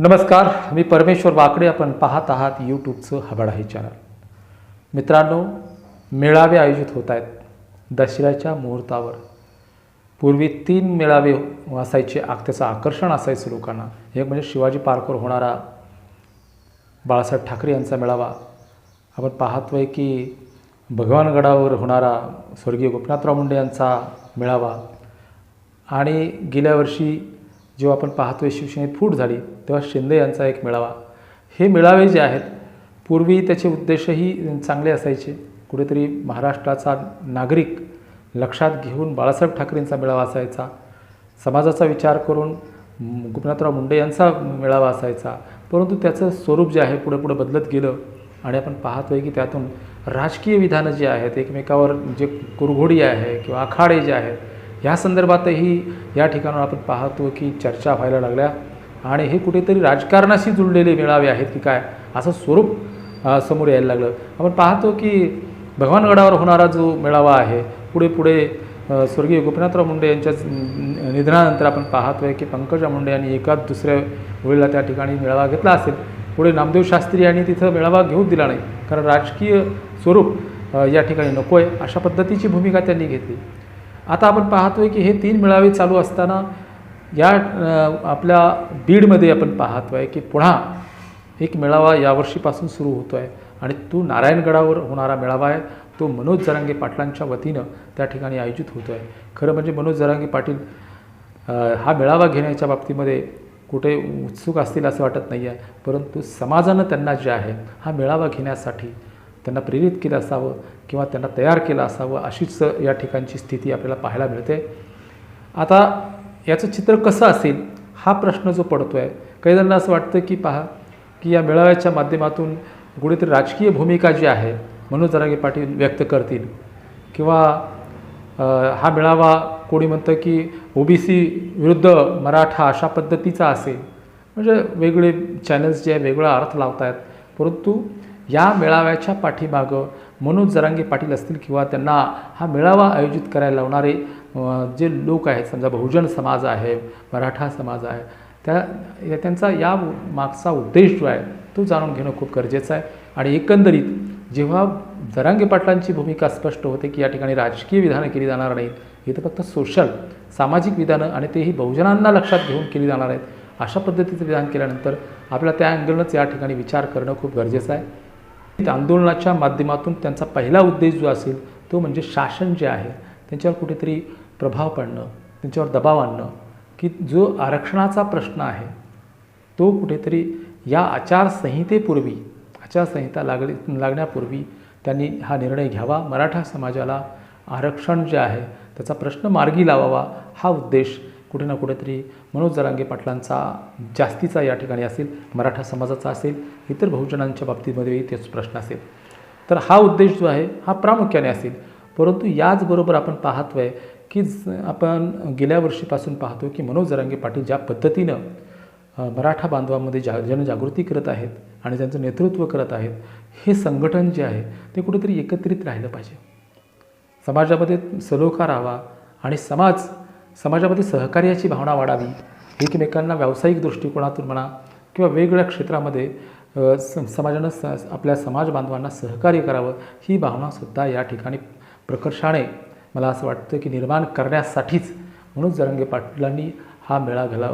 नमस्कार मी परमेश्वर वाकडे आपण पाहत आहात यूट्यूबचं हबडाही चॅनल. मित्रांनो मेळावे आयोजित होत आहेत दसऱ्याच्या मुहूर्तावर. पूर्वी तीन मेळावे असायचे आ त्याचं आकर्षण असायचं लोकांना. एक म्हणजे शिवाजी पार्कवर होणारा बाळासाहेब ठाकरे यांचा मेळावा. आपण पाहतोय की भगवानगडावर होणारा स्वर्गीय गोपीनाथराव मुंडे यांचा मेळावा. आणि गेल्या वर्षी जेव्हा आपण पाहतोय शिवसेनेत फूट झाली तेव्हा शिंदे यांचा एक मेळावा. हे मेळावे जे आहेत पूर्वी त्याचे उद्देशही चांगले असायचे. कुठेतरी महाराष्ट्राचा नागरिक लक्षात घेऊन बाळासाहेब ठाकरेंचा मेळावा असायचा. समाजाचा विचार करून गोपनाथराव मुंडे यांचा मेळावा असायचा. परंतु त्याचं स्वरूप जे आहे पुढे पुढे बदलत गेलं आणि आपण पाहतोय की त्यातून राजकीय विधानं जी आहेत एकमेकावर जे कुरघोडी आहे किंवा आखाडे जे आहेत ह्या संदर्भातही या ठिकाणावर आपण पाहतो की चर्चा व्हायला लागल्या. आणि हे कुठेतरी राजकारणाशी जुळलेले मेळावे आहेत की काय? असं स्वरूप समोर यायला लागलं. आपण पाहतो की भगवानगडावर होणारा जो मेळावा आहे पुढे पुढे स्वर्गीय गोपीनाथराव मुंडे यांच्या निधनानंतर आपण पाहतोय की पंकजा मुंडे यांनी एकाच दुसऱ्या वेळेला त्या ठिकाणी मेळावा घेतला असेल. पुढे नामदेव शास्त्री यांनी तिथं मेळावा घेऊ दिला नाही. कारण राजकीय स्वरूप या ठिकाणी नको आहे अशा पद्धतीची भूमिका त्यांनी घेतली. आता आपण पाहतोय की हे तीन मेळावे चालू असताना या आपल्या बीडमध्ये आपण पाहतोय की पुन्हा एक मेळावा यावर्षीपासून सुरू होतो आहे आणि तो नारायणगडावर होणारा मेळावा आहे. तो मनोज जरांगे पाटलांच्या वतीनं त्या ठिकाणी आयोजित होतो आहे खरं म्हणजे मनोज जरांगे पाटील हा मेळावा घेण्याच्या बाबतीमध्ये कुठे उत्सुक असतील असं वाटत नाही आहे परंतु समाजानं त्यांना जे आहे हा मेळावा घेण्यासाठी त्यांना प्रेरित केलं असावं किंवा त्यांना तयार केलं असावं अशीच या ठिकाणची स्थिती आपल्याला पाहायला मिळते. आता याचं चित्र कसं असेल हा प्रश्न जो पडतो आहे काही जणांना असं वाटतं की पहा की या मेळाव्याच्या माध्यमातून कुठेतरी राजकीय भूमिका जी आहे मनोज जरांगे पाटील व्यक्त करतील. किंवा हा मेळावा कोणी म्हणतं की ओबीसी विरुद्ध मराठा अशा पद्धतीचा असेल. म्हणजे वेगळे चॅनल्स जे आहे वेगळा अर्थ लावतायत. आहेत परंतु या मेळाव्याच्या पाठीमागं मनोज जरांगे पाटील असतील किंवा त्यांना हा मेळावा आयोजित करायला लावणारे जे लोक आहेत समजा बहुजन समाज आहे मराठा समाज आहे त्या या- त्यांचा या मागचा उद्देश जो आहे तो जाणून घेणं खूप गरजेचं आहे. आणि एकंदरीत जेव्हा जरांगे पाटलांची भूमिका स्पष्ट होते की या ठिकाणी राजकीय विधानं केली जाणार नाहीत इथं फक्त सोशल सामाजिक विधानं आणि तेही बहुजनांना लक्षात घेऊन केली जाणार आहेत अशा पद्धतीचं विधान केल्यानंतर आपल्याला त्या अँगलनंच या ठिकाणी विचार करणं खूप गरजेचं आहे. आंदोलनाच्या माध्यमातून त्यांचा पहिला उद्देश जो असेल तो म्हणजे शासन जे आहे त्यांच्यावर कुठेतरी प्रभाव पडणं त्यांच्यावर दबाव आणणं की जो आरक्षणाचा प्रश्न आहे तो कुठेतरी या आचारसंहितेपूर्वी आचारसंहिता लागली लागण्यापूर्वी त्यांनी हा निर्णय घ्यावा. मराठा समाजाला आरक्षण जे आहे त्याचा प्रश्न मार्गी लावावा हा उद्देश कुठे ना कुठेतरी मनोज जरांगे पाटलांचा जास्तीचा या ठिकाणी असेल मराठा समाजाचा असेल इतर बहुजनांच्या बाबतीमध्येही तेच प्रश्न असेल. तर हा उद्देश जो आहे हा प्रामुख्याने असेल. परंतु याचबरोबर आपण पाहतो आहे की ज- आपण गेल्या वर्षीपासून पाहतो की मनोज जरांगे पाटील ज्या पद्धतीनं मराठा बांधवामध्ये जा जनजागृती करत आहेत आणि त्यांचं नेतृत्व करत आहेत हे संघटन जे आहे ते कुठेतरी एकत्रित राहिलं पाहिजे. समाजामध्ये सलोखा राहावा आणि समाज समाजामध्ये सहकार्याची भावना वाढावी एकमेकांना व्यावसायिक दृष्टिकोनातून म्हणा किंवा वेगवेगळ्या क्षेत्रामध्ये स समाजानं स आपल्या समाज बांधवांना सहकार्य करावं ही भावनासुद्धा या ठिकाणी प्रकर्षाने मला असं वाटतं की निर्माण करण्यासाठीच म्हणून जरंगे पाटलांनी हा मेळा घाला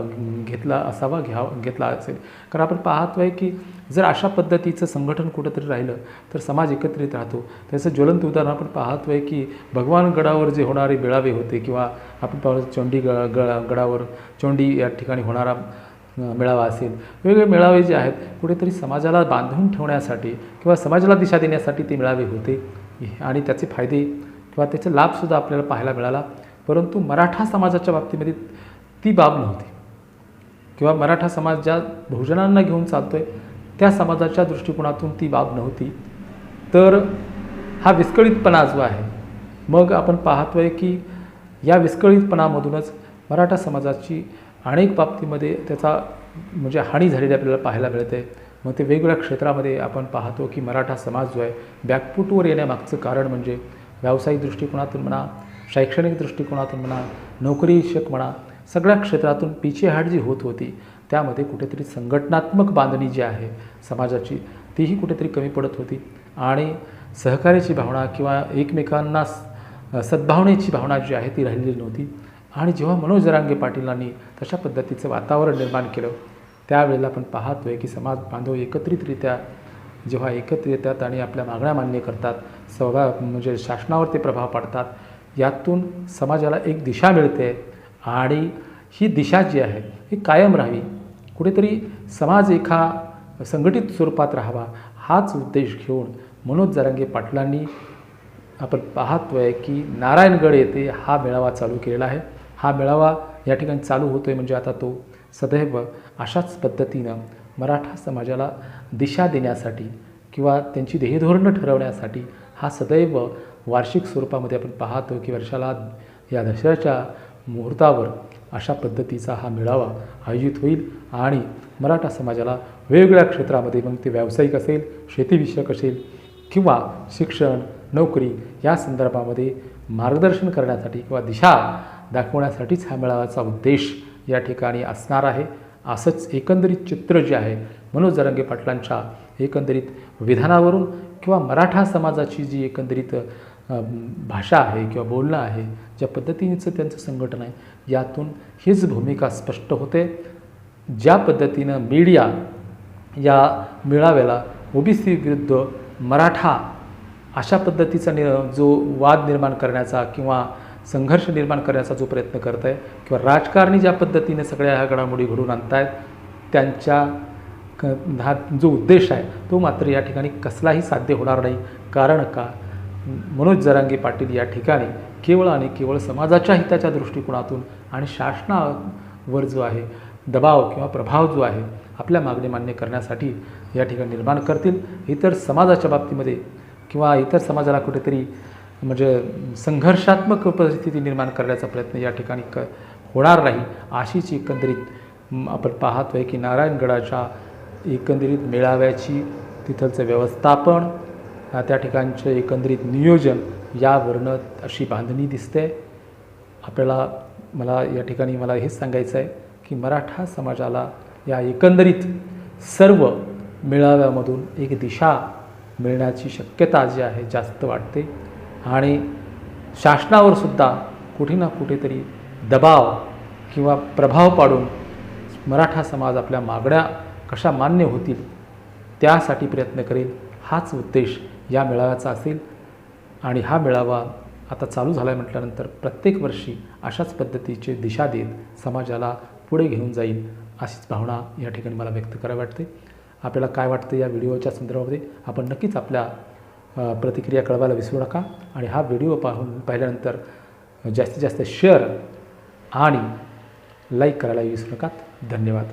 घेतला असावा घ्या घेतला असेल. कारण आपण पाहतो आहे की जर अशा पद्धतीचं संघटन कुठंतरी राहिलं तर समाज एकत्रित राहतो. त्याचं ज्वलंत उदाहरण आपण पाहतो आहे की भगवान गडावर जे होणारे मेळावे होते किंवा आपण पाहतो चोंडी ग गडावर चोंडी या ठिकाणी होणारा मेळावा असेल. वेगवेगळे मेळावे जे आहेत कुठेतरी समाजाला बांधून ठेवण्यासाठी किंवा समाजाला दिशा देण्यासाठी ते मेळावे होते. आणि त्याचे फायदे किंवा त्याचा लाभसुद्धा आपल्याला पाहायला मिळाला. परंतु मराठा समाजाच्या बाबतीमध्ये ती बाब नव्हती. किंवा मराठा समाज ज्या बहुजनांना घेऊन चालतोय त्या समाजाच्या दृष्टिकोनातून ती बाब नव्हती. तर हा विस्कळीतपणा जो आहे मग आपण पाहतोय की या विस्कळीतपणामधूनच मराठा समाजाची अनेक बाबतीमध्ये त्याचा म्हणजे हानी झालेली आपल्याला पाहायला मिळते. मग ते वेगवेगळ्या क्षेत्रामध्ये आपण पाहतो की मराठा समाज जो आहे बॅकफूटवर येण्यामागचं कारण म्हणजे व्यावसायिक दृष्टिकोनातून म्हणा शैक्षणिक दृष्टिकोनातून म्हणा नोकरीशक म्हणा सगळ्या क्षेत्रातून पिछेहाट जी होत होती त्यामध्ये कुठेतरी संघटनात्मक बांधणी जी आहे समाजाची तीही कुठेतरी कमी पडत होती. आणि सहकार्याची भावना किंवा एकमेकांना सद्भावनेची भावना जी आहे ती राहिलेली नव्हती. आणि जेव्हा मनोज जरांगे पाटीलांनी तशा पद्धतीचं वातावरण निर्माण केलं त्यावेळेला आपण पाहतोय की समाज बांधव एकत्रितरित्या जेव्हा एकत्र येतात आणि आपल्या मागण्या मान्य करतात सहभाग म्हणजे शासनावर ते प्रभाव पाडतात यातून समाजाला एक दिशा मिळते आणि ही दिशा जी आहे ही कायम राहावी. कुठेतरी समाज एका संघटित स्वरूपात राहावा हाच उद्देश घेऊन मनोज जरांगे पाटलांनी आपण पाहतोय की नारायणगड येथे हा मेळावा चालू केलेला आहे. हा मेळावा या ठिकाणी चालू होतो आहे म्हणजे आता तो सदैव अशाच पद्धतीनं मराठा समाजाला दिशा देण्यासाठी किंवा त्यांची ध्येयधोरणं ठरवण्यासाठी हा सदैव वार्षिक स्वरूपामध्ये आपण पाहतो की वर्षाला या दशऱ्याच्या मुहूर्तावर अशा पद्धतीचा हा मेळावा आयोजित होईल आणि मराठा समाजाला वेगवेगळ्या क्षेत्रामध्ये मग ते व्यावसायिक असेल शेतीविषयक असेल किंवा शिक्षण नोकरी या संदर्भामध्ये मार्गदर्शन करण्यासाठी किंवा दिशा दाखवण्यासाठीच ह्या मेळाव्याचा उद्देश या ठिकाणी असणार आहे. असंच एकंदरीत चित्र जे आहे मनोज जरंगे पाटलांच्या एकंदरीत विधानावरून किंवा मराठा समाजाची जी एकंदरीत भाषा आहे किंवा बोलणं आहे ज्या पद्धतीचं त्यांचं संघटन आहे यातून हीच भूमिका स्पष्ट होते. ज्या पद्धतीनं मीडिया या मेळाव्याला ओबीसी विरुद्ध मराठा अशा पद्धतीचा नि जो वाद निर्माण करण्याचा किंवा संघर्ष निर्माण करण्याचा जो प्रयत्न करत आहे किंवा राजकारणी ज्या पद्धतीने सगळ्या ह्या घडामोडी घडून आणतायत त्यांच्या क हा जो उद्देश आहे तो मात्र या ठिकाणी कसलाही साध्य होणार नाही. कारण का? मनोज जरांगे पाटील या ठिकाणी केवळ आणि केवळ समाजाच्या हिताच्या दृष्टिकोनातून आणि शासनावर जो आहे दबाव किंवा प्रभाव जो आहे आपल्या मागणी मान्य करण्यासाठी या ठिकाणी निर्माण करतील. इतर समाजाच्या बाबतीमध्ये किंवा इतर समाजाला कुठेतरी म्हणजे संघर्षात्मक परिस्थिती निर्माण करण्याचा प्रयत्न या ठिकाणी क होणार नाही अशीच एकंदरीत आपण आपण पाहतोय की नारायणगडाच्या एकंदरीत मेळाव्याची तिथलचं व्यवस्थापन त्या ठिकाणचं एकंदरीत नियोजन यावरनं अशी बांधणी दिसते. आपल्याला मला या ठिकाणी मला हेच सांगायचं आहे की मराठा समाजाला या एकंदरीत सर्व मेळाव्यामधून एक दिशा मिळण्याची शक्यता जी आहे जास्त वाटते. आणि शासनावर सुद्धा कुठे ना कुठेतरी दबाव किंवा प्रभाव पाडून मराठा समाज आपल्या मागण्या कशा मान्य होतील त्यासाठी प्रयत्न करेल हाच उद्देश या मेळाव्याचा असेल. आणि हा मेळावा आता चालू झाला आहे म्हटल्यानंतर प्रत्येक वर्षी अशाच पद्धतीचे दिशा देत समाजाला पुढे घेऊन जाईल अशीच भावना या ठिकाणी मला व्यक्त करावी वाटते. आपल्याला काय वाटतं या व्हिडिओच्या संदर्भामध्ये? आपण नक्कीच आपल्या प्रतिक्रिया कळवायला विसरू नका. आणि हा व्हिडिओ पाहून पाहिल्यानंतर जास्तीत जास्त शेअर आणि लाईक करायला विसरू नका. धन्यवाद.